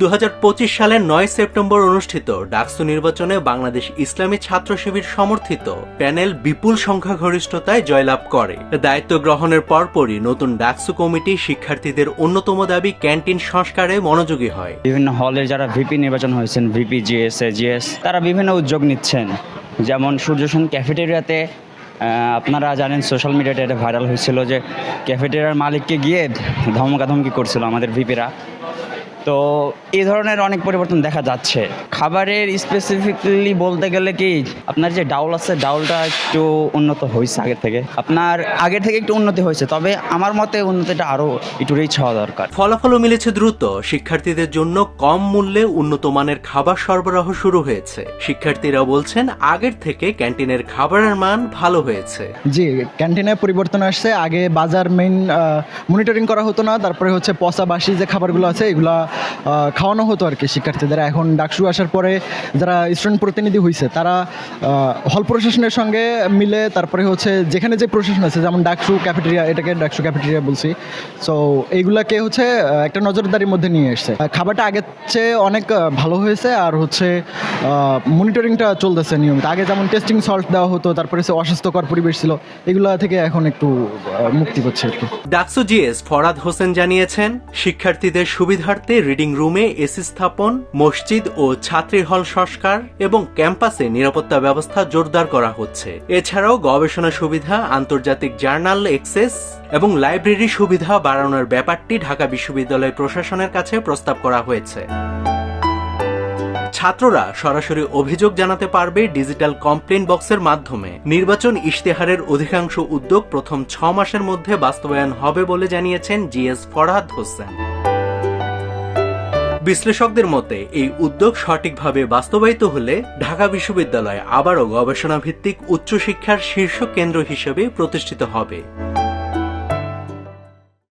দু হাজার পঁচিশ সালের নয় সেপ্টেম্বর অনুষ্ঠিত ডাকসু নির্বাচনে বাংলাদেশ ইসলামী ছাত্র শিবির সমর্থিত প্যানেল বিপুল সংখ্যাগরিষ্ঠতায় জয়লাভ করে। দায়িত্ব গ্রহণের পরপরই নতুন ডাকসু কমিটি শিক্ষার্থীদের অন্যতম দাবি ক্যান্টিন সংস্কারে মনোযোগী হয়। বিভিন্ন হলের যারা ভিপি নির্বাচন হয়েছেন, ভিপি, জিএস জিএস তারা বিভিন্ন উদ্যোগ নিচ্ছেন। যেমন সূর্যসেন ক্যাফেটেরিয়াতে আপনারা জানেন সোশ্যাল মিডিয়াতে এটা ভাইরাল হয়েছিল যে ক্যাফেটেরিয়ার মালিককে গিয়ে ধমকাধমকি করছিল আমাদের ভিপিরা। তো এই ধরনের অনেক পরিবর্তন দেখা যাচ্ছে। খাবারের স্পেসিফিকলি বলতে গেলে কি আপনার যে ডাউল আছে ডাউলটা একটু উন্নত হয়েছে আগের থেকে। আপনার আগের থেকে একটু উন্নতি হয়েছে তবে আমার মতে উন্নতিটা আরও একটু রিচ হওয়া দরকার। ফলাফলও মিলেছে দ্রুত। শিক্ষার্থীদের জন্য কম মূল্যে উন্নত মানের খাবার সরবরাহ শুরু হয়েছে। শিক্ষার্থীরা বলছেন আগের থেকে ক্যান্টিনের খাবারের মান ভালো হয়েছে। জি ক্যান্টিনে পরিবর্তন আসছে। আগে বাজার মেইন মনিটরিং করা হতো না। তারপরে হচ্ছে পচা বাসি যে খাবারগুলো আছে এগুলা খাওয়ানো হতো আর কি শিক্ষার্থীদের। এখন ডাকসু আসার পরে যারা স্টুডেন্ট প্রতিনিধি হয়েছে তারা হল প্রশাসনের সঙ্গে মিলে তারপরে হচ্ছে যেখানে যে প্রশাসন আছে, যেমন ডাকসু ক্যাফেটেরিয়া, এটাকে ডাকসু ক্যাফেটেরিয়া বলছি। সো এইগুলাকে হচ্ছে একটা নজরদারির মধ্যে নিয়ে এসছে। খাবারটা আগের চেয়ে অনেক ভালো হয়েছে আর হচ্ছে মনিটরিংটা চলতেছে নিয়মিত। আগে যেমন টেস্টিং সল্ট দেওয়া হতো, তারপরে হচ্ছে অস্বাস্থ্যকর পরিবেশ ছিল, এগুলা থেকে এখন একটু মুক্তি পাচ্ছে আর কি। ডাকসু জিএস ফরাদ হোসেন জানিয়েছেন, শিক্ষার্থীদের সুবিধার্থে রিডিং রুমে এসি স্থাপন, মসজিদ ও ছাত্রী হল সংস্কার এবং ক্যাম্পাসে নিরাপত্তা ব্যবস্থা জোরদার করা হচ্ছে। এছাড়াও গবেষণা সুবিধা, আন্তর্জাতিক জার্নাল এক্সেস এবং লাইব্রেরি সুবিধা বাড়ানোর ব্যাপারটি ঢাকা বিশ্ববিদ্যালয় প্রশাসনের কাছে প্রস্তাব করা হয়েছে। ছাত্ররা সরাসরি অভিযোগ জানাতে পারবে ডিজিটাল কমপ্লেন বক্সের মাধ্যমে। নির্বাচন ইশতেহারের অধিকাংশ উদ্যোগ প্রথম ছ মাসের মধ্যে বাস্তবায়ন হবে বলে জানিয়েছেন জিএস ফরহাদ হোসেন। বিশ্লেষকদের মতে, এই উদ্যোগ সঠিকভাবে বাস্তবায়িত হলে ঢাকা বিশ্ববিদ্যালয় আবারও গবেষণাভিত্তিক উচ্চশিক্ষার শীর্ষ কেন্দ্র হিসেবে প্রতিষ্ঠিত হবে।